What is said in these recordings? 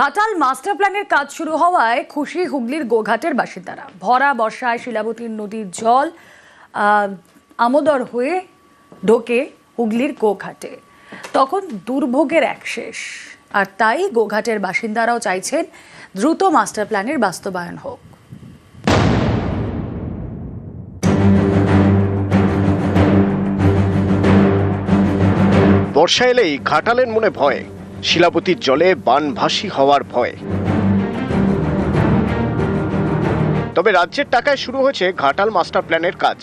Ghatal master প্ল্যানের কাজ শুরু হওয়ায় খুশি হুগলির গোঘাটের বাসিন্দারা। ভরা বর্ষায় শিলাবতী নদীর জল আমোদর হয়ে ঢোকে হুগলির গোঘাটে। তখন দুর্ভোগের এক শেষ। আর তাই গোঘাটের বাসিন্দারাও চাইছেন দ্রুত মাস্টার প্ল্যানের বাস্তবায়ন হোক। বর্ষা এলেই ঘাটালের মনে ভয়। শিলাবতীর জলে বানভাসী হওয়ার ভয়। তবে রাজ্যের টাকায় শুরু হয়েছে ঘাটাল মাস্টার প্ল্যানের কাজ।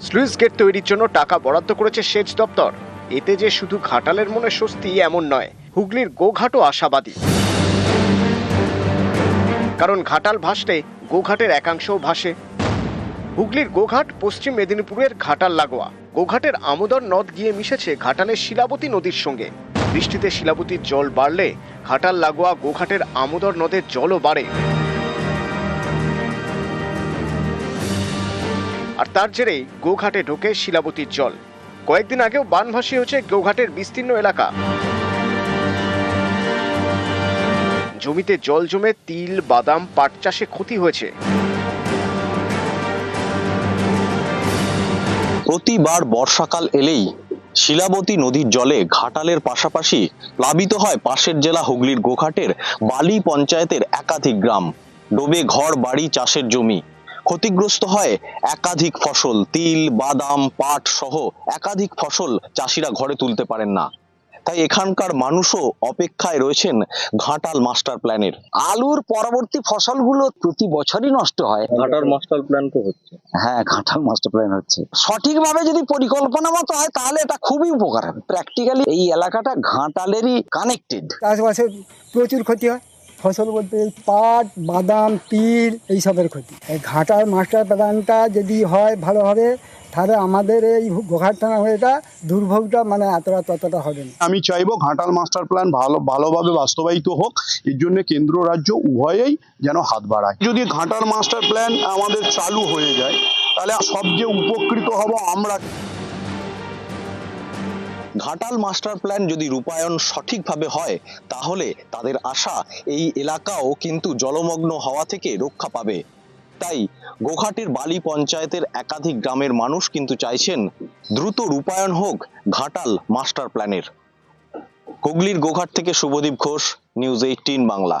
স্লুইস গেট তৈরির জন্য টাকা বরাদ্দ করেছে সেচ দপ্তর। এতে যে শুধু ঘাটালের মনে স্বস্তি এমন নয়, হুগলির গোঘাটও আশাবাদী। কারণ ঘাটাল ভাসলে গোঘাটের একাংশও ভাসে। হুগলির গোঘাট, পশ্চিম মেদিনীপুরের ঘাটাল লাগোয়া। গোঘাটের আমোদর নদ গিয়ে মিশেছে ঘাটালের শিলাবতী নদীর সঙ্গে। বৃষ্টিতে শিলাবতীর জল বাড়লে ঘাটাল লাগোয়া গোঘাটের আমোদর নদের জলও বাড়ে। আর তার জেরেই গোঘাটে ঢোকে শিলাবতীর জল। কয়েকদিন আগেও বানভাসী হচ্ছে গোঘাটের বিস্তীর্ণ এলাকা। জমিতে জল জমে তিল, বাদাম, পাট চাষে ক্ষতি হয়েছে। প্রতিবার বর্ষাকাল এলেই শিলাবতী নদীর জলে ঘাটালের পাশাপাশি প্লাবিত হয় পাশের জেলা হুগলির গোঘাটের বালি পঞ্চায়েতের একাধিক গ্রাম। ডোবে ঘর, বাড়ি, চাষের জমি। ক্ষতিগ্রস্ত হয় একাধিক ফসল, তিল, বাদাম, পাট সহ একাধিক ফসল চাষিরা ঘরে তুলতে পারেন না। তাই এখানকার মানুষও অপেক্ষায় রয়েছেন ঘাটাল মাস্টার প্ল্যানের। আলুর পরবর্তী ফসলগুলো প্রতি বছরই নষ্ট হয়। ঘাটাল মাস্টার প্ল্যান তো হচ্ছে। হ্যাঁ ঘাটাল মাস্টার প্ল্যান হচ্ছে। সঠিকভাবে যদি পরিকল্পনা মতো হয় তাহলে এটা খুবই উপকার হবে। প্র্যাকটিক্যালি এই এলাকাটা ঘাটালেরই কানেক্টেড চাষবাসের প্রচুর ক্ষতি হয়। ফসল বলতে পাট, বাদাম, তিল এইসবের ক্ষতি। এই ঘাটার মাস্টার প্ল্যানটা যদি হয় ভালোভাবে তাহলে আমাদের এই গোঘাট থানা হয়ে এটা দুর্ভোগটা মানে এতটা ততটা হবে না। আমি চাইব ঘাটাল মাস্টার প্ল্যান ভালো, ভালোভাবে বাস্তবায়িত হোক, এর জন্য কেন্দ্র রাজ্য উভয়েই যেন হাত বাড়ায়। যদি ঘাটাল মাস্টার প্ল্যান আমাদের চালু হয়ে যায়, তাহলে সবচেয়ে উপকৃত হব আমরা। ঘাটাল মাস্টার প্ল্যান যদি রূপায়ণ সঠিকভাবে হয়, তাহলে তাদের আশা এই এলাকাও কিন্তু জলমগ্ন হওয়া থেকে রক্ষা পাবে। তাই গোঘাটের বালি পঞ্চায়েতের একাধিক গ্রামের মানুষ কিন্তু চাইছেন দ্রুত রূপায়ণ হোক ঘাটাল মাস্টার প্ল্যানের। হুগলির গোঘাট থেকে শুভদীপ ঘোষ, নিউজ এইটিন বাংলা।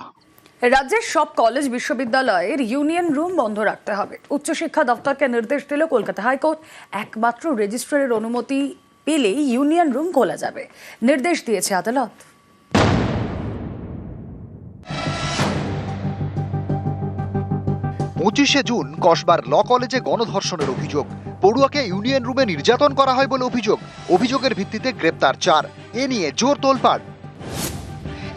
রাজ্যের সব কলেজ বিশ্ববিদ্যালয়ের ইউনিয়ন রুম বন্ধ রাখতে হবে। উচ্চশিক্ষা দপ্তরকে নির্দেশ দিল কলকাতা হাইকোর্ট। একমাত্র রেজিস্ট্রারের অনুমতি পেলেই ইউনিয়ন রুম খোলা যাবে। নির্দেশ দিয়েছে আদালত। পঁচিশে জুন কসবার ল কলেজে গণধর্ষণের অভিযোগ। পড়ুয়াকে ইউনিয়ন রুমে নির্যাতন করা হয় বলে অভিযোগ। অভিযোগের ভিত্তিতে গ্রেপ্তার চার। এ নিয়ে জোর তোলপাড়।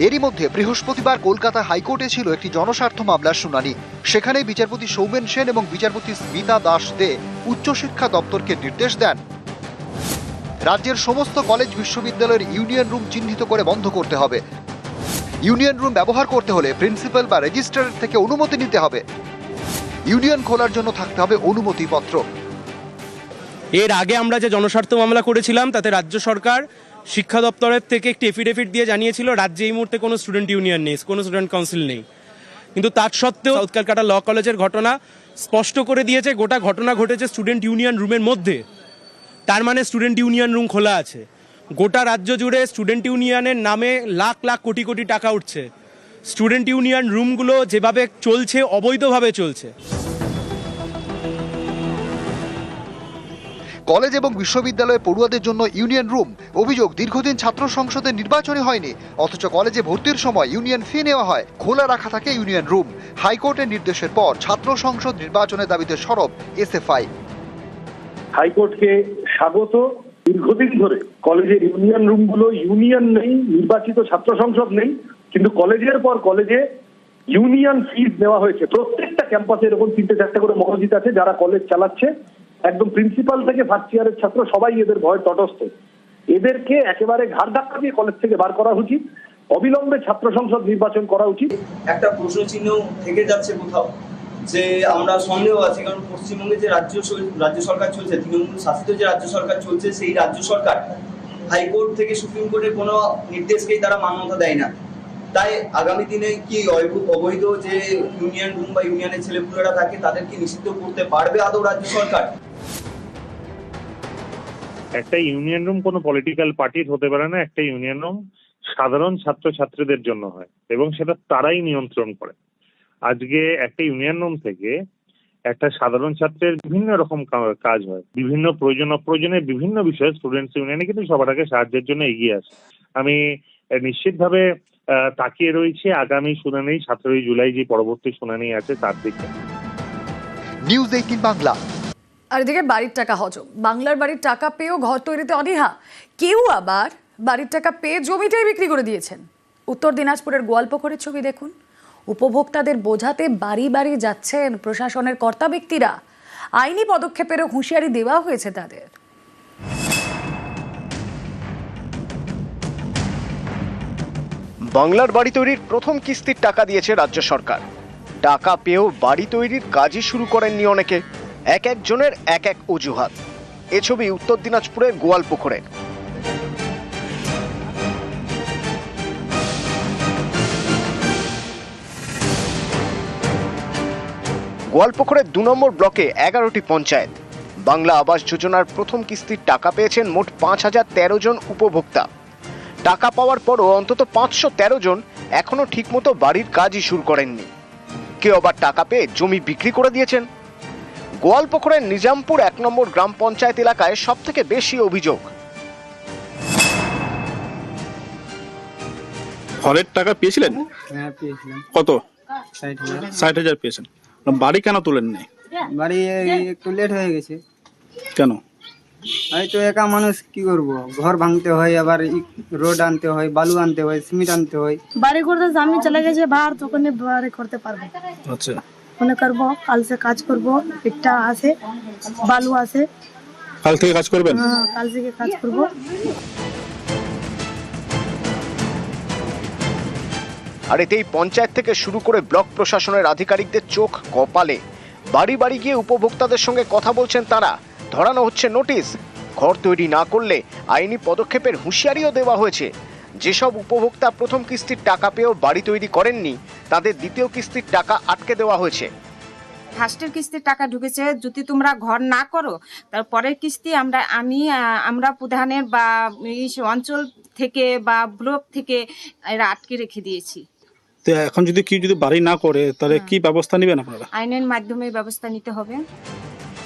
এরই মধ্যে বৃহস্পতিবার কলকাতা হাইকোর্টে ছিল একটি জনস্বার্থ মামলার শুনানি। সেখানে বিচারপতি সৌমেন সেন এবং বিচারপতি স্মিতা দাস দে উচ্চশিক্ষা দপ্তরকে নির্দেশ দেন। রাজ্যের সমস্ত কলেজ বিশ্ববিদ্যালয়ের ইউনিয়ন রুম চিহ্নিত করে বন্ধ করতে হবে। ইউনিয়ন রুম ব্যবহার করতে হলে প্রিন্সিপাল বা রেজিস্ট্রারের থেকে অনুমতি নিতে হবে। ইউনিয়ন খোলার জন্য থাকতে হবে অনুমতিপত্র। এর আগে আমরা যে জনস্বার্থ মামলা করেছিলাম, তাতে রাজ্য সরকার শিক্ষা দপ্তরের থেকে একটি এফিডেভিট দিয়ে জানিয়েছিল, রাজ্যে এই মুহূর্তে কোনো স্টুডেন্ট ইউনিয়ন নেই, কোনো স্টুডেন্ট কাউন্সিল নেই। কিন্তু তার সত্ত্বেও সাউথ ক্যালকাটা ল কলেজের ঘটনা স্পষ্ট করে দিয়েছে, গোটা ঘটনা ঘটেছে স্টুডেন্ট ইউনিয়ন রুমের মধ্যে। তার মানে স্টুডেন্ট ইউনিয়ন রুম খোলা আছে। গোটা রাজ্য জুড়ে স্টুডেন্ট ইউনিয়নের নামে লাখ লাখ কোটি কোটি টাকা উঠছে। স্টুডেন্ট ইউনিয়ন রুমগুলো যেভাবে চলছে অবৈধভাবে চলছে। কলেজ এবং বিশ্ববিদ্যালয়ে পড়ুয়াদের জন্য ইউনিয়ন রুম অভিযোগ দীর্ঘদিন ছাত্র সংসদের নির্বাচনই হয়নি। অথচ কলেজে ভর্তির সময় ইউনিয়ন ফি নেওয়া হয়। খোলা রাখা থাকে ইউনিয়ন রুম হাইকোর্টের নির্দেশের পর ছাত্র সংসদ নির্বাচনের দাবিতে সরব এসএফআই। হাইকোর্টকে স্বাগত দীর্ঘদিন ধরে। কলেজের ইউনিয়ন রুমগুলো ইউনিয়ন নেই, নির্বাচিত ছাত্র সংসদ নেই, কিন্তু কলেজের পর কলেজে ইউনিয়ন ফিজ নেওয়া হয়েছে। প্রত্যেকটা ক্যাম্পাসে এরকম তিনটে চারটে করে মসজিদ আছে যারা কলেজ চালাচ্ছে। একদম প্রিন্সিপাল থেকে ফার্স্ট ইয়ারের ছাত্র, সবাই এদের ভয় তটস্থ। এদেরকে একেবারে ঘাড় ধাক্কা দিয়ে কলেজ থেকে বার করা উচিত। অবিলম্বে ছাত্র সংসদ নির্বাচন করা উচিত। একটা প্রশ্ন চিহ্ন থেকে যাচ্ছে কোথাও। যে আমরা সন্দেহ আছে, কারণ পশ্চিমবঙ্গে যে রাজ্য রাজ্য সরকার চলছে, তৃণমূল শাসিত যে রাজ্য সরকার চলছে, সেই রাজ্য সরকার হাইকোর্ট থেকে সুপ্রিম কোর্টের কোনো নির্দেশকেই তারা মান্যতা দেয় না। তাই আগামী দিনে কি অবৈধ যে ইউনিয়ন রুম বা ইউনিয়নের ছেলেপুলেরা থাকে তাদেরকে নিষিদ্ধ করতে পারবে আদৌ রাজ্য সরকার? একটা ইউনিয়ন রুম কোনো পলিটিক্যাল পার্টির হতে পারে না, একটা ইউনিয়ন রুম সাধারণ ছাত্রছাত্রীদের জন্য হয় এবং সেটা তারাই নিয়ন্ত্রণ করে। আজকে একটা ইউনিয়ন রুম থেকে একটা সাধারণ ছাত্রের বিভিন্ন রকম কাজ হয়। বিভিন্ন প্রয়োজন অপ্রয়োজনে বিভিন্ন বিষয়ে স্টুডেন্টস ইউনিয়নে কিন্তু সবার আগে সাহায্যের জন্য এগিয়ে আসে। আমি নিশ্চিতভাবে আহ, তাকিয়ে রয়েছি আগামী শুনানি সতেরোই জুলাই যে পরবর্তী শুনানি আছে তার দিকে। News eighteen Bangla. আর এদিকে বাড়ির টাকা হজম। বাংলার বাড়ির টাকা পেয়েও ঘর তৈরিতে অনীহা। কেউ আবার বাড়ির টাকা পেয়ে জমিটাই বিক্রি করে দিয়েছেন। উত্তর দিনাজপুরের গোয়ালপুকুরের ছবি দেখুন। উপভোক্তাদের বোঝাতে বাড়ি বাড়ি যাচ্ছেন প্রশাসনের কর্তা ব্যক্তিরা। আইনি পদক্ষেপেরও হুঁশিয়ারি দেওয়া হয়েছে তাদের। বাংলার বাড়ি তৈরির প্রথম কিস্তির টাকা দিয়েছে রাজ্য সরকার। টাকা পেয়েও বাড়ি তৈরির কাজই শুরু করেননি অনেকে। এক একজনের এক এক অজুহাত। এ ছবি উত্তর দিনাজপুরের গোয়ালপুকুরের গোয়ালপুকুরের দু নম্বর ব্লকে এগারোটি পঞ্চায়েত। বাংলা আবাস যোজনার প্রথম কিস্তির টাকা পেয়েছেন মোট পাঁচ হাজার তেরো জন উপভোক্তা। টাকা পাওয়ার পরও অন্তত পাঁচশো তেরো জন এখনও ঠিকমতো বাড়ির কাজই শুরু করেননি। কেউ আবার টাকা পেয়ে জমি বিক্রি করে দিয়েছেন। গোয়ালপুকুরের নিজামপুর এক নম্বর গ্রাম পঞ্চায়েত এলাকায় সব থেকে বেশি অভিযোগ। ঘরের টাকা পেয়েছিলেন? হ্যাঁ পেয়েছিলাম। কত? হাজার। ষাট হাজার পেয়েছেন। বাড়ি কেন তোলেন নি? বাড়ি একটু লেট হয়ে গেছে। কেন? হয়তো একা মানুষ কি করব? ঘর ভাঙতে হয় আবার রোড আনতে হয় বালু আনতে হয় সিমেন্ট আনতে হয়। বাড়ি করতে আমি চলে গেছে বাহার তখন বাড়ি করতে পারব। আচ্ছা। মনে করব কাল সে কাজ করব একটা আছে বালু আছে। কাল থেকে কাজ করবেন? হ্যাঁ, কাল থেকে কাজ করব। আর এতেই পঞ্চায়েত থেকে শুরু করে ব্লক প্রশাসনের আধিকারিকদের চোখ কপালে। বাড়ি বাড়ি গিয়ে উপভোক্তাদের সঙ্গে কথা বলছেন তারা। ধরানো হচ্ছে নোটিশ। ঘর তৈরি না করলে আইনি পদক্ষেপের হুঁশিয়ারিও দেওয়া হয়েছে। যেসব উপভোক্তা প্রথম কিস্তির টাকা পেয়েও বাড়ি তৈরি করেননি, তাদের দ্বিতীয় কিস্তির টাকা আটকে দেওয়া হয়েছে। ফার্স্টের কিস্তির টাকা ঢুকেছে, যদি তোমরা ঘর না করো, তার পরের কিস্তি আমরা, আমি আমরা প্রধানের বা অঞ্চল থেকে বা ব্লক থেকে এরা আটকে রেখে দিয়েছি। তো এখন যদি কি যদি বাড়ি না করে তাহলে কি ব্যবস্থা নেবেন আপনারা? আইনের মাধ্যমে ব্যবস্থা নিতে হবে।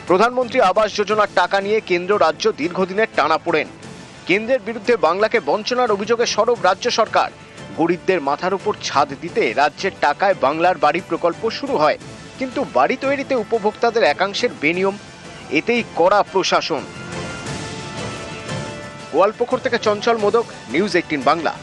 প্রধানমন্ত্রী আবাস যোজনার টাকা নিয়ে কেন্দ্র রাজ্য দীর্ঘদিনের টানা পড়েন। কেন্দ্রের বিরুদ্ধে বাংলাকে বঞ্চনার অভিযোগে সরব রাজ্য সরকার। গরিবদের মাথার উপর ছাদ দিতে রাজ্যের টাকায় বাংলার বাড়ি প্রকল্প শুরু হয়। কিন্তু বাড়ি তৈরিতে উপভোক্তাদের একাংশের বেনিয়ম এতেই কড়া প্রশাসন। গোয়ালপুকুর থেকে চঞ্চল মোদক নিউজ এইটিন বাংলা।